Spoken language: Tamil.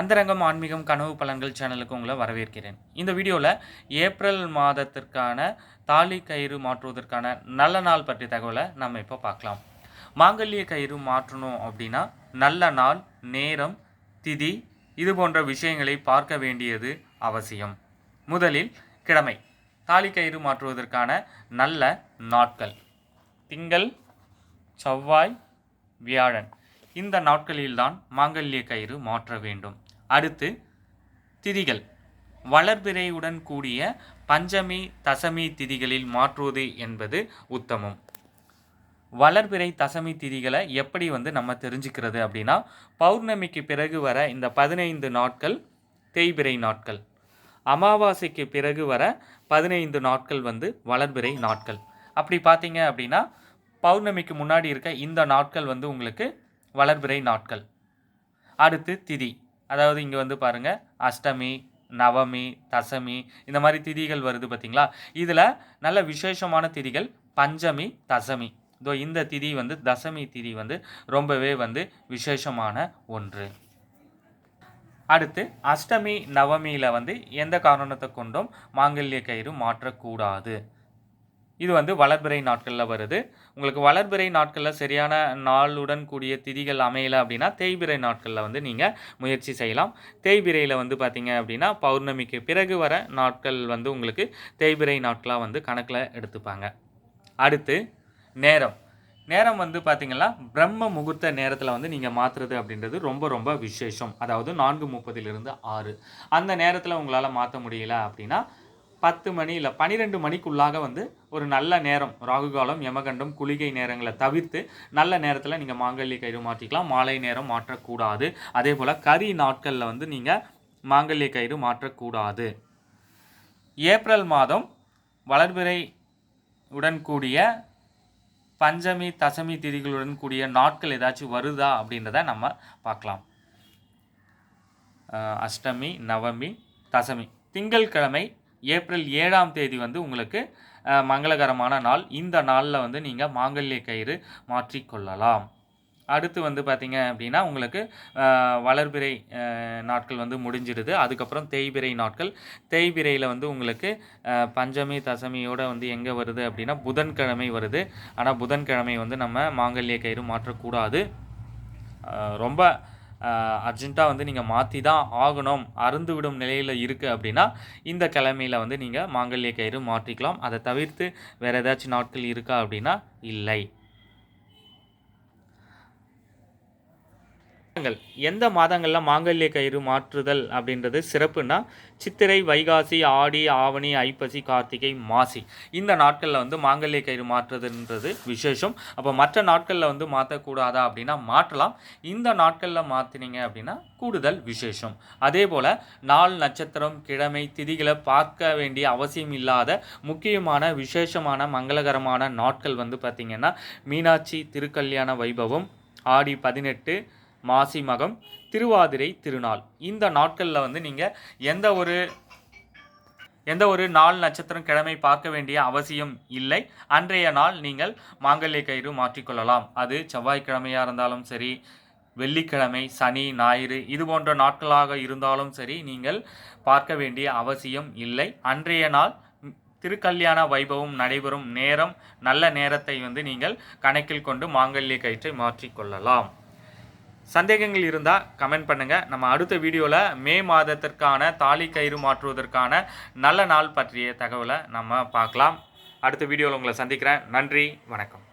அந்தரங்கம் ஆன்மீகம் கனவு பலன்கள் சேனலுக்கு உங்களை வரவேற்கிறேன். இந்த வீடியோவில் ஏப்ரல் மாதத்திற்கான தாலி கயிறு மாற்றுவதற்கான நல்ல நாள் பற்றிய தகவலை நம்ம இப்போ பார்க்கலாம். மாங்கல்ய கயிறு மாற்றணும் அப்படின்னா நல்ல நாள் நேரம் திதி இது போன்ற விஷயங்களை பார்க்க வேண்டியது அவசியம். முதலில் கிழமை. தாலி கயிறு மாற்றுவதற்கான நல்ல நாட்கள். திங்கள் செவ்வாய் வியாழன். இந்த நாட்களில்தான் மாங்கல்ய கயிறு மாற்ற வேண்டும். அடுத்து திதிகள். வளர்பிறையுடன் கூடிய பஞ்சமி தசமி திதிகளில் மாற்றுவது என்பது உத்தமம். வளர்பிறை தசமி திதிகளை எப்படி வந்து நம்ம தெரிஞ்சுக்கிறது அப்படின்னா பௌர்ணமிக்கு பிறகு வர இந்த பதினைந்து நாட்கள் தேய்பிறை நாட்கள். அமாவாசைக்கு பிறகு வர பதினைந்து நாட்கள் வந்து வளர்பிறை நாட்கள். அப்படி பார்த்தீங்க அப்படின்னா பௌர்ணமிக்கு முன்னாடி இருக்க இந்த நாட்கள் வந்து உங்களுக்கு வளர்பிறை நாட்கள். அடுத்து திதி. அதாவது இங்கே வந்து பாருங்கள் அஷ்டமி நவமி தசமி இந்த மாதிரி திதிகள் வருது பார்த்தீங்களா இதில் நல்ல விசேஷமான திதிகள் பஞ்சமி தசமி. இதோ இந்த திதி வந்து தசமி திதி வந்து ரொம்பவே வந்து விசேஷமான ஒன்று. அடுத்து அஷ்டமி நவமியில் வந்து எந்த காரணத்தை கொண்டும் மாங்கல்ய கயிறு மாற்றக்கூடாது. இது வந்து வளர்பிறை நாட்களில் வருது. உங்களுக்கு வளர்பிறை நாட்களில் சரியான நாளுடன் கூடிய திதிகள் அமையலை அப்படின்னா தேய்பிறை நாட்களில் வந்து நீங்கள் முயற்சி செய்யலாம். தேய்பிறையில் வந்து பார்த்திங்க அப்படின்னா பௌர்ணமிக்கு பிறகு வர நாட்கள் வந்து உங்களுக்கு தேய்பிறை நாட்களாக வந்து கணக்கில் எடுத்துப்பாங்க. அடுத்து நேரம். நேரம் வந்து பார்த்திங்கன்னா பிரம்ம முகூர்த்த நேரத்தில் வந்து நீங்கள் மாற்றுறது அப்படின்றது ரொம்ப ரொம்ப விசேஷம். அதாவது நான்கு முப்பதிலிருந்து ஆறு. அந்த நேரத்தில் உங்களால் மாற்ற முடியல அப்படின்னா பத்து மணி இல்லை பன்னிரெண்டு மணிக்குள்ளாக வந்து ஒரு நல்ல நேரம் ராகு காலம் யமகண்டம் குளிகை நேரங்களை தவிர்த்து நல்ல நேரத்தில் நீங்கள் மாங்கல்ய கயிறு மாற்றிக்கலாம். மாலை நேரம் மாற்றக்கூடாது. அதே போல் கரி நாட்களில் வந்து நீங்கள் மாங்கல்ய கயிறு மாற்றக்கூடாது. ஏப்ரல் மாதம் வளர்பிறை உடன் கூடிய பஞ்சமி தசமி திதிகளுடன் கூடிய நாட்கள் ஏதாச்சும் வருதா அப்படின்றத நம்ம பார்க்கலாம். அஷ்டமி நவமி தசமி திங்கட்கிழமை ஏப்ரல் ஏழாம் தேதி வந்து உங்களுக்கு மங்களகரமான நாள். இந்த நாளில் வந்து நீங்கள் மாங்கல்ய கயிறு மாற்றிக்கொள்ளலாம் அடுத்து வந்து பார்த்திங்க அப்படின்னா உங்களுக்கு வளர்பிறை நாட்கள் வந்து முடிஞ்சிடுது. அதுக்கப்புறம் தேய்பிறை நாட்கள். தேய்பிறையில் வந்து உங்களுக்கு பஞ்சமி தசமியோடு வந்து எங்கே வருது அப்படின்னா புதன்கிழமை வருது. ஆனால் புதன்கிழமை வந்து நம்ம மாங்கல்ய கயிறு மாற்றக்கூடாது. ரொம்ப அர்ஜென்ட்டாக வந்து நீங்கள் மாற்றி தான் ஆகணும் அருந்து விடும் நிலையில் இருக்குது அப்படின்னா இந்த கிழமையில் வந்து நீங்கள் மாங்கல்ய கயிறு மாற்றிக்கலாம். அதை தவிர்த்து வேறு ஏதாச்சும் நாட்கள் இருக்கா அப்படின்னா இல்லை. எந்த மாதங்களில் மாங்கல்ய கயிறு மாற்றுதல் அப்படின்றது சிறப்புன்னா சித்திரை வைகாசி ஆடி ஆவணி ஐப்பசி கார்த்திகை மாசி. இந்த நாட்களில் வந்து மாங்கல்ய கயிறு மாற்றுறதுன்றது விசேஷம். அப்போ மற்ற நாட்களில் வந்து மாற்றக்கூடாதா அப்படின்னா மாற்றலாம். இந்த நாட்களில் மாற்றினீங்க அப்படின்னா கூடுதல் விசேஷம். அதே போல் நாள் நட்சத்திரம் கிழமை திதிகளை பார்க்க வேண்டிய அவசியம் இல்லாத முக்கியமான விசேஷமான மங்களகரமான நாட்கள் வந்து பார்த்திங்கன்னா மீனாட்சி திருக்கல்யாண வைபவம் ஆடி பதினெட்டு மாசி மகம் திருவாதிரை திருநாள். இந்த நாட்களில் வந்து நீங்கள் எந்த ஒரு எந்த ஒரு நாள் நட்சத்திரம் கிழமை பார்க்க வேண்டிய அவசியம் இல்லை. அன்றைய நாள் நீங்கள் மாங்கல்ய கயிறு மாற்றிக்கொள்ளலாம் அது செவ்வாய்க்கிழமையாக இருந்தாலும் சரி வெள்ளிக்கிழமை சனி ஞாயிறு இது போன்ற நாட்களாக இருந்தாலும் சரி நீங்கள் பார்க்க வேண்டிய அவசியம் இல்லை. அன்றைய நாள் திருக்கல்யாண வைபவம் நடைபெறும் நேரம். நல்ல நேரத்தை வந்து நீங்கள் கணக்கில் கொண்டு மாங்கல்ய கயிற்றை மாற்றிக்கொள்ளலாம் சந்தேகங்கள் இருந்தால் கமெண்ட் பண்ணுங்கள் நம்ம அடுத்த வீடியோவில் மே மாதத்திற்கான தாலி கயிறு மாற்றுவதற்கான நல்ல நாள் பற்றிய தகவலை நம்ம பார்க்கலாம். அடுத்த வீடியோவில் உங்களை சந்திக்கிறேன். நன்றி வணக்கம்.